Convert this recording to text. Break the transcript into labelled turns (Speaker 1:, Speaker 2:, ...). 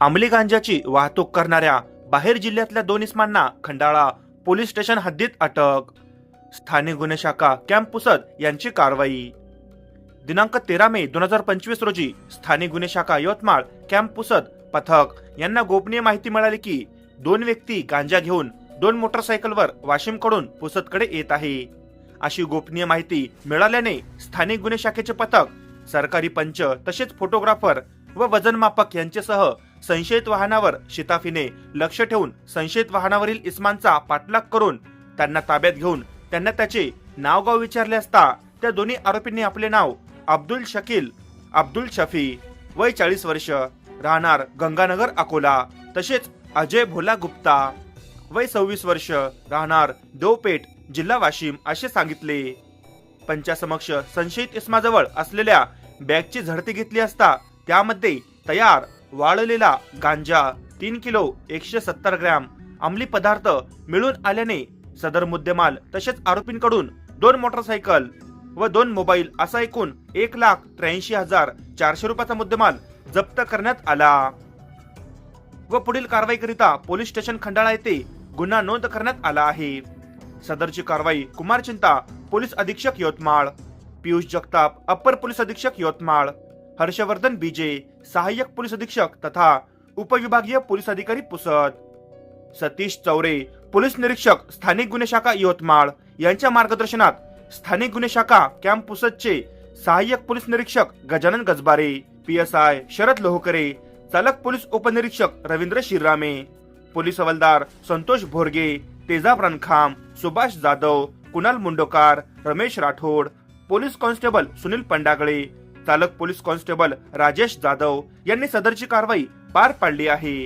Speaker 1: अंमली गांजाची वाहतूक करणाऱ्या बाहेर जिल्ह्यातल्या दोन इस्मांना खंडाळा पोलीस स्टेशन हद्दीत अटक. स्थानिक गुन्हे शाखा कॅम्प पुसद यांची कारवाई. दिनांक तेरा मे दोन हजार पंचवीस रोजी स्थानिक गुन्हे शाखा यवतमाळ कॅम्प पुसद पथक यांना गोपनीय माहिती मिळाली की दोन व्यक्ती गांजा घेऊन दोन मोटरसायकलवर वाशिमकडून पुसदकडे येत आहे. अशी गोपनीय माहिती मिळाल्याने स्थानिक गुन्हे शाखेचे पथक सरकारी पंच तसेच फोटोग्राफर व वजनमापक यांच्यासह संशयित वाहनावर शिताफीने लक्ष ठेवून संशयित वाहनावरील इस्मांचा पाठलाग करून त्यांना ताब्यात घेऊन त्यांना त्याचे नावगाव विचारले असता त्या दोन्ही आरोपींनी आपले नाव अब्दुल शकील अब्दुल शफी वय चाळीस वर्ष राहणार गंगानगर अकोला तसेच अजय भोला गुप्ता वय सव्वीस वर्ष राहणार देवपेठ जिल्हा वाशिम असे सांगितले. पंचासमक्ष संशयित इस्माजवळ असलेल्या बॅगची झडती घेतली असता त्यामध्ये तयार वाळलेला गांजा तीन किलो एकशे सत्तर ग्रॅम अंमली पदार्थ मिळून आल्याने सदर मुद्देमाल तसेच आरोपींकडून दोन मोटरसायकल व दोन मोबाईल असा एकूण एक लाख त्र्याऐंशी हजार चारशे रुपयाचा मुद्देमाल जप्त करण्यात आला. व पुढील कारवाईकरिता पोलीस स्टेशन खंडाळा येथे गुन्हा नोंद करण्यात आला आहे. सदरची कारवाई कुमार चिंता पोलीस अधीक्षक यवतमाळ पियुष जगताप अप्पर पोलीस अधीक्षक यवतमाळ हर्षवर्धन बीजे सहाय्यक पोलीस अधीक्षक तथा उपविभागीय पोलीस अधिकारी पुसद. सतीश चौरे पोलीस निरीक्षक स्थानिक गुन्हे शाखा यवतमाळ. यांच्या मार्गदर्शनात स्थानिक गुन्हे शाखा कॅम्प पुसदचे सहाय्यक पोलीस निरीक्षक Gajanan Gajbare P S I Sharad Lohkare चालक पोलीस उपनिरीक्षक रवींद्र शिररामे पोलीस हवालदार संतोष भोरगे तेजाब रणखाम सुभाष जाधव कुणाल मुंडोकार रमेश राठोड पोलीस कॉन्स्टेबल सुनील पंडागळे चालक पोलीस कॉन्स्टेबल राजेश जाधव यांनी सदरची कारवाई पार पाडली आहे.